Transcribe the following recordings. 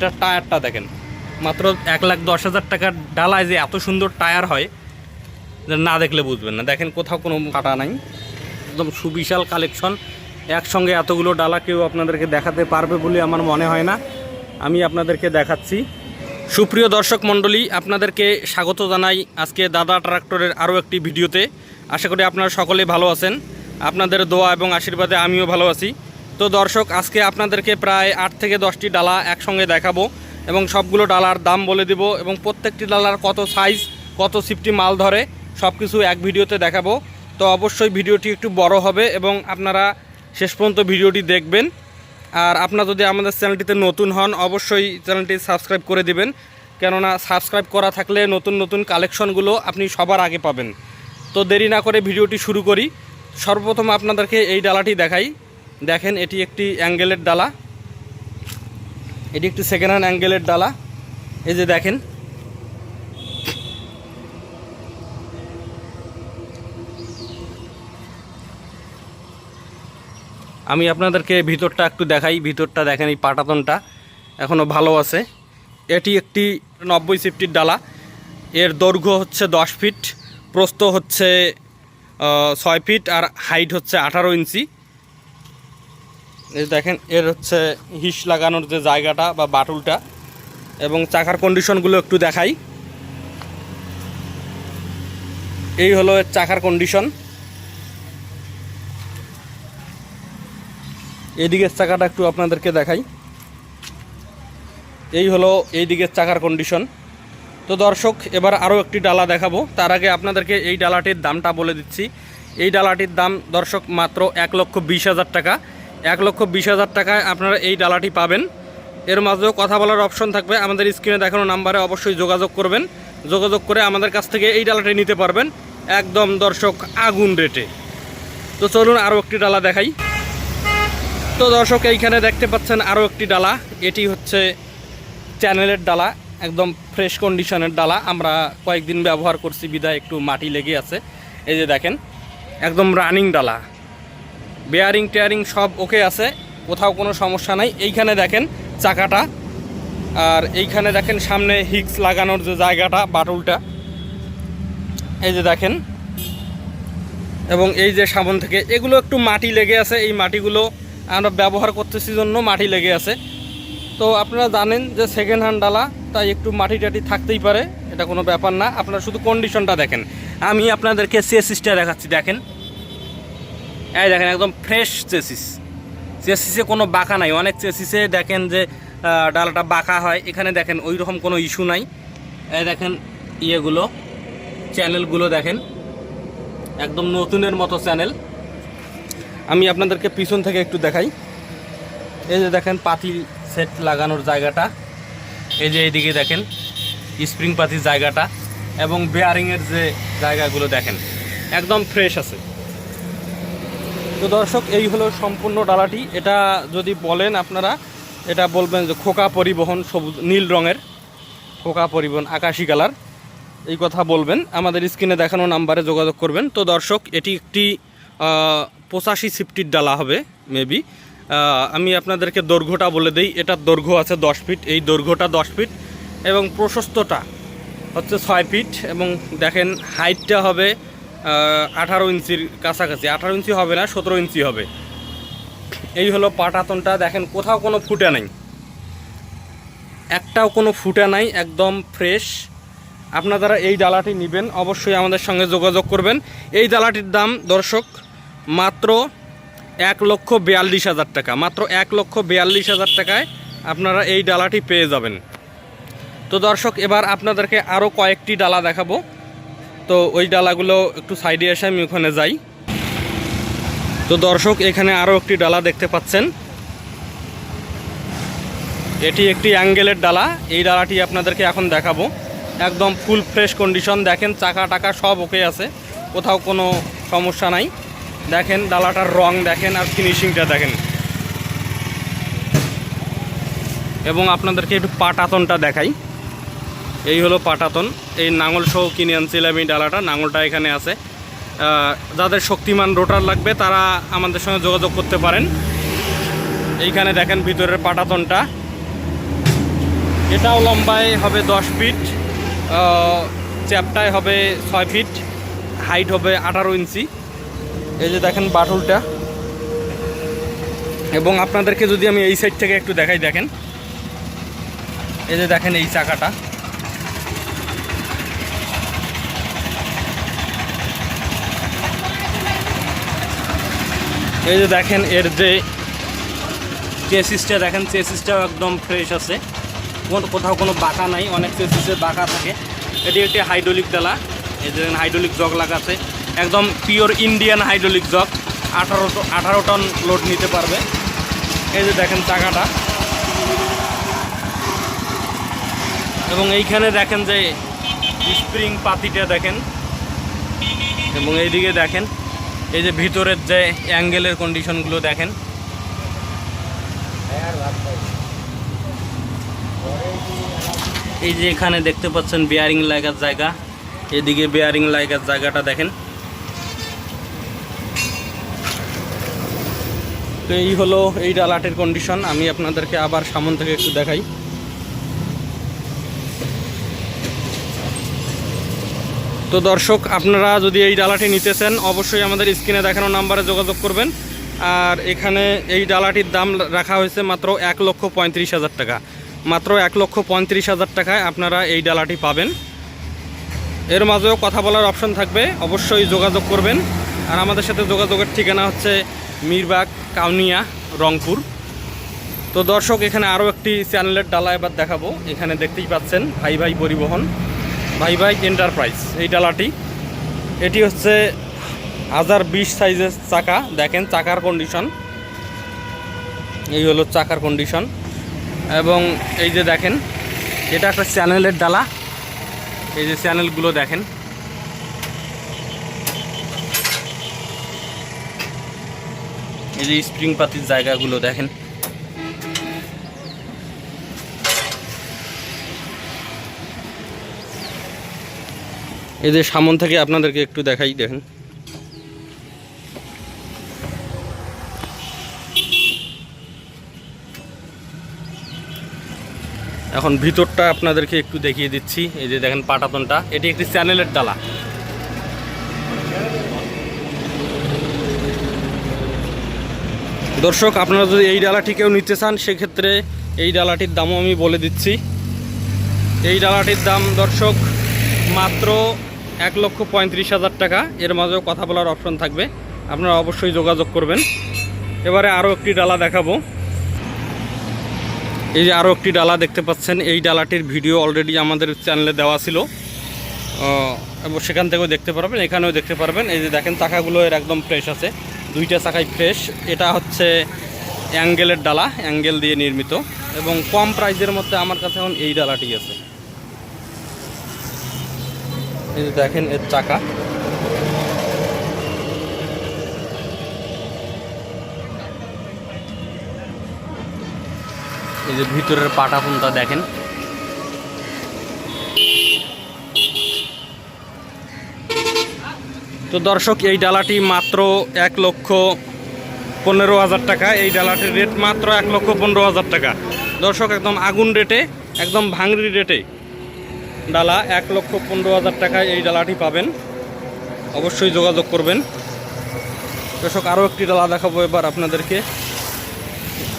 এটা টায়ারটা দেখেন। মাত্র এক লাখ দশ হাজার টাকার ডালায় যে এত সুন্দর টায়ার হয় না দেখলে বুঝবেন না। দেখেন কোথাও কোনো কাটা নাই। একদম সুবিশাল কালেকশন। একসঙ্গে এতগুলো ডালা কেউ আপনাদেরকে দেখাতে পারবে বলে আমার মনে হয় না। আমি আপনাদেরকে দেখাচ্ছি। সুপ্রিয় দর্শক মণ্ডলী, আপনাদেরকে স্বাগত জানাই আজকে দাদা ট্রাক্টরের আরও একটি ভিডিওতে। আশা করি আপনারা সকলে ভালো আছেন। আপনাদের দোয়া এবং আশীর্বাদে আমিও ভালো আছি। তো দর্শক, আজকে আপনাদেরকে প্রায় আট থেকে দশটি ডালা একসঙ্গে দেখাবো এবং সবগুলো ডালার দাম বলে দেব এবং প্রত্যেকটি ডালার কত সাইজ কত সিফটি মাল ধরে সব কিছু এক ভিডিওতে দেখাবো। তো অবশ্যই ভিডিওটি একটু বড় হবে এবং আপনারা শেষ পর্যন্ত ভিডিওটি দেখবেন। আর আপনারা যদি আমাদের চ্যানেলটিতে নতুন হন, অবশ্যই চ্যানেলটি সাবস্ক্রাইব করে দিবেন। কেননা সাবস্ক্রাইব করা থাকলে নতুন নতুন কালেকশনগুলো আপনি সবার আগে পাবেন। তো দেরি না করে ভিডিওটি শুরু করি। সর্বপ্রথম আপনাদেরকে এই ডালাটি দেখাই। দেখেন, এটি একটি অ্যাঙ্গেলের ডালা। এটি একটি সেকেন্ড হ্যান্ড অ্যাঙ্গেলের ডালা। এই যে দেখেন। আমি আপনাদেরকে ভিতরটা একটু দেখাই। ভিতরটা দেখেন, এই পাটাতনটা এখনও ভালো আছে। এটি একটি নব্বই সিফটির ডালা। এর দৈর্ঘ্য হচ্ছে দশ ফিট, প্রস্থ হচ্ছে ছয় ফিট, আর হাইট হচ্ছে আঠারো ইঞ্চি। এই দেখেন, এর হচ্ছে হিস লাগানোর যে জায়গাটা বা বাটুলটা এবং চাকার কন্ডিশনগুলো একটু দেখাই। এই হলো এর চাকার কন্ডিশন এইদিকের চাকাটা একটু আপনাদেরকে দেখাই। এই হলো এই দিকের চাকার কন্ডিশন তো দর্শক, এবার আরও একটি ডালা দেখাবো। তার আগে আপনাদেরকে এই ডালাটির দামটা বলে দিচ্ছি। এই ডালাটির দাম দর্শক মাত্র এক লক্ষ বিশ হাজার টাকা। এক লক্ষ বিশ হাজার টাকায় আপনারা এই ডালাটি পাবেন। এর মাঝেও কথা বলার অপশন থাকবে। আমাদের স্ক্রিনে দেখানো নাম্বারে অবশ্যই যোগাযোগ করবেন। যোগাযোগ করে আমাদের কাছ থেকে এই ডালাটি নিতে পারবেন। একদম দর্শক, আগুন রেটে। তো চলুন আরও একটি ডালা দেখাই। তো দর্শক, এইখানে দেখতে পাচ্ছেন আরও একটি ডালা। এটি হচ্ছে চ্যানেলের ডালা, একদম ফ্রেশ কন্ডিশনের ডালা। আমরা কয়েকদিন ব্যবহার করছি, বিদায় একটু মাটি লেগে আছে। এই যে দেখেন, একদম রানিং ডালা। বেয়ারিং টেয়ারিং সব ওকে আছে, কোথাও কোনো সমস্যা নাই। এইখানে দেখেন চাকাটা, আর এইখানে দেখেন সামনে হিক্স লাগানোর যে জায়গাটা, বাটুলটা। এই যে দেখেন, এবং এই যে সাবন থেকে, এগুলো একটু মাটি লেগে আছে, এই মাটিগুলো আমরা ব্যবহার করতেছি জন্য মাটি লেগে আছে। তো আপনারা জানেন যে সেকেন্ড হ্যান্ড ডালা, তাই একটু মাটি টাটি থাকতেই পারে, এটা কোনো ব্যাপার না। আপনারা শুধু কন্ডিশনটা দেখেন। আমি আপনাদেরকে সে চেসিসটা দেখাচ্ছি, দেখেন। এই দেখেন, একদম ফ্রেশ চেসিস চেসিসে কোনো বাঁকা নাই। অনেক চেসিসে দেখেন যে ডালাটা বাঁকা হয়। এখানে দেখেন ওই রকম কোনো ইস্যু নাই। এই দেখেন, ইয়েগুলো চ্যানেলগুলো দেখেন। একদম নতুনের মতো চ্যানেল আমি আপনাদেরকে পিছন থেকে একটু দেখাই। এই যে দেখেন, পাতি সেট লাগানোর জায়গাটা। এই যে এইদিকে দেখেন স্প্রিং পাতির জায়গাটা এবং বেয়ারিংয়ের যে জায়গাগুলো দেখেন, একদম ফ্রেশ আছে। তো দর্শক এই হলো সম্পূর্ণ ডালাটি। এটা যদি বলেন আপনারা, এটা বলবেন যে খোকা পরিবহন সবুজ, নীল রঙের। খোকা পরিবহন, আকাশি কালার। এই কথা বলবেন, আমাদের স্ক্রিনে দেখানো নাম্বারে যোগাযোগ করবেন। তো দর্শক, এটি একটি পঁচাশি সিফটির ডালা হবে, মেবি। আমি আপনাদেরকে দৈর্ঘ্যটা বলে দিই, এটার দৈর্ঘ্য আছে দশ ফিট। এই দৈর্ঘ্যটা দশ ফিট এবং প্রশস্তটা হচ্ছে ছয় ফিট এবং দেখেন হাইটটা হবে আঠারো ইঞ্চির কাছাকাছি। আঠারো ইঞ্চি হবে না, সতেরো ইঞ্চি হবে। এই হলো পাটাতনটা। দেখেন, কোথাও কোনো ফুটে নাই। একটাও কোনো ফুটা নাই, একদম ফ্রেশ। আপনারা এই ডালাটি নেবেন, অবশ্যই আমাদের সঙ্গে যোগাযোগ করবেন। এই ডালাটির দাম, দর্শক, মাত্র এক লক্ষ বিয়াল্লিশ হাজার টাকা। মাত্র এক লক্ষ বিয়াল্লিশ হাজার টাকায় আপনারা এই ডালাটি পেয়ে যাবেন। তো দর্শক, এবার আপনাদেরকে আরও কয়েকটি ডালা দেখাবো। তো ওই ডালাগুলো একটু সাইডে এসে আমি ওখানে যাই। তো দর্শক, এখানে আরও একটি ডালা দেখতে পাচ্ছেন। এটি একটি অ্যাঙ্গেলের ডালা। এই ডালাটি আপনাদেরকে এখন দেখাবো। একদম ফুল ফ্রেশ কন্ডিশন। দেখেন, চাকা টাকা সব ওকে আছে। কোথাও কোনো সমস্যা নাই। দেখেন, ডালাটার রং দেখেন আর ফিনিশিংটা দেখেন। এবং আপনাদেরকে একটু পাটাতনটা দেখাই। এই হলো পাটাতন। এই নাঙল সহ কিনে আনছিলাম এই ডালাটা। নাঙলটা এখানে আছে। যাদের শক্তিমান রোটার লাগবে তারা আমাদের সঙ্গে যোগাযোগ করতে পারেন। এইখানে দেখেন ভিতরের পাটাতনটা। এটাও লম্বায় হবে দশ ফিট আহ, চ্যাপটায় হবে ছয় ফিট হাইট হবে আঠারো ইঞ্চি। এই যে দেখেন বাটুলটা। এবং আপনাদেরকে যদি আমি এই সাইড থেকে একটু দেখাই দেখেন। এই যে দেখেন এই চাকাটা। এই যে দেখেন, এর যে চেসিসটা দেখেন চেসিসটাও একদম ফ্রেশ আছে। কোথাও কোনো বাঁকা নাই, অনেক চেসিসে বাঁকা থাকে। এটি একটি হাইড্রোলিক ডালা এই যে হাইড্রোলিক জগ লাগা আছে। একদম পিওর ইন্ডিয়ান হাইড্রোলিক জগ আঠারো আঠারো টন লোড নিতে পারবে। এই যে দেখেন চাকাটা। এবং এইখানে দেখেন যে স্প্রিং পাতিটা দেখেন। এবং এইদিকে দেখেন এই যে ভিতরের যে অ্যাঙ্গেলের কন্ডিশনগুলো দেখেন। এই যে এখানে দেখতে পাচ্ছেন বেয়ারিং লাগার জায়গা। এদিকে বেয়ারিং লাগার জায়গাটা দেখেন। তো এই হলো এই ডালাটের কন্ডিশন আমি আপনাদেরকে আবার সামন থেকে একটু দেখাই। তো দর্শক, আপনারা যদি এই ডালাটি নিতে চান, অবশ্যই আমাদের স্ক্রিনে দেখানো নাম্বারে যোগাযোগ করবেন। আর এখানে এই ডালাটির দাম রাখা হয়েছে মাত্র এক লক্ষ পঁয়ত্রিশ হাজার টাকা। মাত্র এক লক্ষ পঁয়ত্রিশ হাজার টাকায় আপনারা এই ডালাটি পাবেন। এর মাঝেও কথা বলার অপশন থাকবে, অবশ্যই যোগাযোগ করবেন। আর আমাদের সাথে যোগাযোগের ঠিকানা হচ্ছে মিরবাগ, কাউনিয়া, রংপুর। তো দর্শক, এখানে আরও একটি চ্যানেলের ডালা এবার দেখাবো। এখানে দেখতেই পাচ্ছেন ভাই ভাই পরিবহন। ভাই ভাই এন্টারপ্রাইজ এই ডালাটি। এটি হচ্ছে হাজার বিশ সাইজের চাকা। দেখেন, চাকার কন্ডিশন এই হলো চাকার কন্ডিশন এবং এই যে দেখেন, এটা একটা চ্যানেলের ডালা। এই যে চ্যানেলগুলো দেখেন। এই যে স্প্রিং পাতির জায়গাগুলো দেখেন। এই যে সামন থেকে আপনাদেরকে একটু দেখাই, দেখেন। এখন ভিতরটা আপনাদেরকে একটু দেখিয়ে দিচ্ছি। এই যে দেখেন পাটাতনটা, এটি একটি চ্যানেলের ডালা। দর্শক, আপনারা যদি এই ডালাটি কেউ নিতে চান, সেক্ষেত্রে এই ডালাটির দামও আমি বলে দিচ্ছি। এই ডালাটির দাম দর্শক মাত্র এক লক্ষ পঁয়ত্রিশ হাজার টাকা। এর মাঝেও কথা বলার অপশন থাকবে। আপনারা অবশ্যই যোগাযোগ করবেন। এবারে আরও একটি ডালা দেখাবো। এই যে আরও একটি ডালা দেখতে পাচ্ছেন। এই ডালাটির ভিডিও অলরেডি আমাদের চ্যানেলে দেওয়া ছিল। এবং সেখান থেকেও দেখতে পারবেন, এখানেও দেখতে পারবেন। এই যে দেখেন, চাকাগুলো এর একদম ফ্রেশ আছে। দুইটা চাকাই ফ্রেশ এটা হচ্ছে অ্যাঙ্গেলের ডালা অ্যাঙ্গেল দিয়ে নির্মিত। এবং কম প্রাইসের মধ্যে আমার কাছে এখন এই ডালাটি আছে। এই যে দেখেন, এর চাকা। এই যে ভিতরের পাটা পুনটা দেখেন। তো দর্শক, এই ডালাটি মাত্র এক লক্ষ পনেরো হাজার টাকা। এই ডালাটির রেট মাত্র এক লক্ষ পনেরো হাজার টাকা। দর্শক, একদম আগুন রেটে, একদম ভাঙরি রেটে ডালা এক লক্ষ পনেরো হাজার টাকায় এই ডালাটি পাবেন। অবশ্যই যোগাযোগ করবেন। দর্শক, আরও একটি ডালা দেখাবো এবার আপনাদেরকে।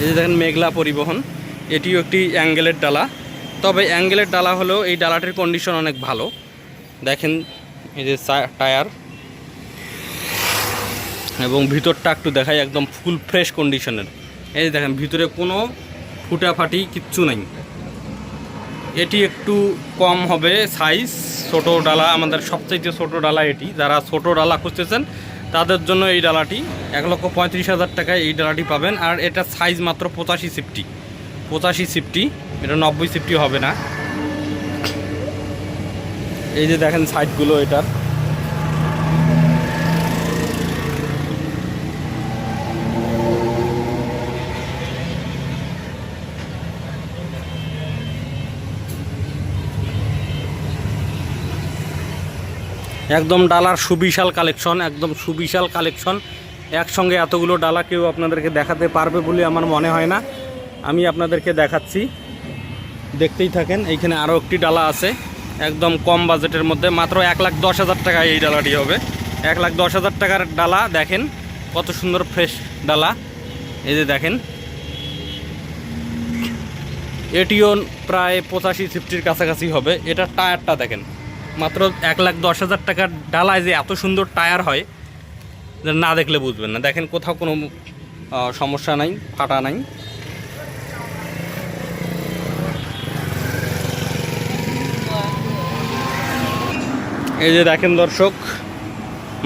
এই যে দেখেন, মেঘলা পরিবহন। এটিও একটি অ্যাঙ্গেলের ডালা। তবে অ্যাঙ্গেলের ডালা হলেও এই ডালাটির কন্ডিশন অনেক ভালো। দেখেন, এই যে টায়ার। এবং ভিতরটা একটু দেখাই, একদম ফুল ফ্রেশ কন্ডিশনের এই দেখেন, ভিতরে কোনো ফুটাফাটি কিচ্ছু নাই। এটি একটু কম হবে সাইজ ছোটো ডালা, আমাদের সবচাইতে ছোটো ডালা এটি। যারা ছোটো ডালা খুঁজতেছেন, তাদের জন্য এই ডালাটি এক লক্ষ পঁয়ত্রিশ হাজার টাকায় এই ডালাটি পাবেন। আর এটা সাইজ মাত্র পঁচাশি সিফটি পঁচাশি সিফটি এটা নব্বই সিফটি হবে না। এই যে দেখেন সাইডগুলো এটার। একদম ডালার সুবিশাল কালেকশন, একদম সুবিশাল কালেকশন। একসঙ্গে এতগুলো ডালা কেউ আপনাদেরকে দেখাতে পারবে বলে আমার মনে হয় না। আমি আপনাদেরকে দেখাচ্ছি। দেখতেই থাকেন, এইখানে আরও একটি ডালা আছে, একদম কম বাজেটের মধ্যে। মাত্র এক লাখ দশ হাজার টাকায় এই ডালাটি হবে। এক লাখ দশ হাজার টাকার ডালা, দেখেন কত সুন্দর ফ্রেশ ডালা। এই যে দেখেন, এটিও প্রায় পঁচাশি ফিফটির কাছাকাছি হবে। এটা টায়ারটা দেখেন। মাত্র এক লাখ দশ হাজার টাকার ডালায় যে এত সুন্দর টায়ার হয় না দেখলে বুঝবেন না। দেখেন কোথাও কোনো সমস্যা নাই ফাটা নাই। এই যে দেখেন দর্শক,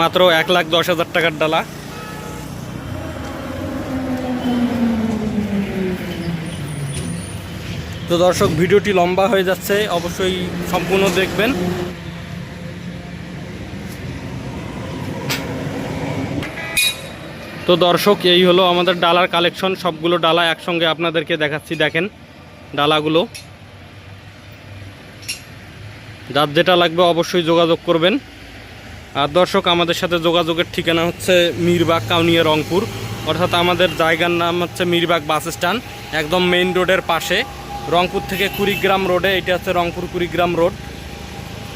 মাত্র এক লাখ দশ হাজার টাকার ডালা। তো দর্শক, ভিডিওটি লম্বা হয়ে যাচ্ছে, অবশ্যই সম্পূর্ণ দেখবেন। তো দর্শক, এই হলো আমাদের ডালার কালেকশন। সবগুলো ডালা একসঙ্গে আপনাদেরকে দেখাচ্ছি, দেখেন ডালাগুলো। যার যেটা লাগবে অবশ্যই যোগাযোগ করবেন। আর দর্শক, আমাদের সাথে যোগাযোগের ঠিকানা হচ্ছে মিরবাগ, কাউনিয়া, রংপুর। অর্থাৎ আমাদের জায়গার নাম হচ্ছে মিরবাগ বাস স্ট্যান্ড, একদম মেইন রোডের পাশে। রংপুর থেকে কুড়িগ্রাম রোডে এটা হচ্ছে রংপুর কুড়িগ্রাম রোড।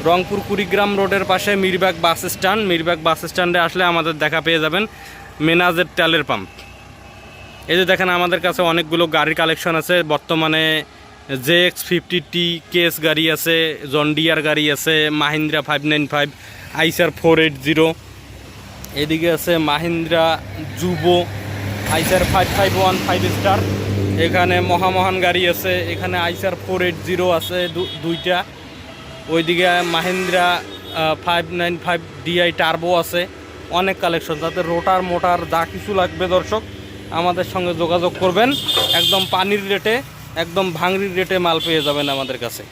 রংপুর কুড়িগ্রাম রোডের পাশে Mirbagh bus stand. Mirbag bus স্ট্যান্ডে আসলে আমাদের দেখা পেয়ে যাবেন মেনাজের তেলের পাম্প। এই যে দেখেন, আমাদের কাছে অনেকগুলো গাড়ির কালেকশন আছে। বর্তমানে J X fifty T Case গাড়ি আছে, জন্ডিয়ার গাড়ি আছে, Mahindra five nine five, Eicher four eight zero. এদিকে আছে Mahindra Yuvo Eicher five five one five star. এখানে মহামহান গাড়ি আছে, এখানে আইসার ফোর এইট জিরো আছে দুইটা। ওইদিকে Mahindra five nine five DI turbo আছে, অনেক কালেকশন তাতে রোটার মোটার যা কিছু লাগবে দর্শক, আমাদের সঙ্গে যোগাযোগ করবেন। একদম পানির রেটে একদম ভাঙরির রেটে মাল পেয়ে যাবেন আমাদের কাছে।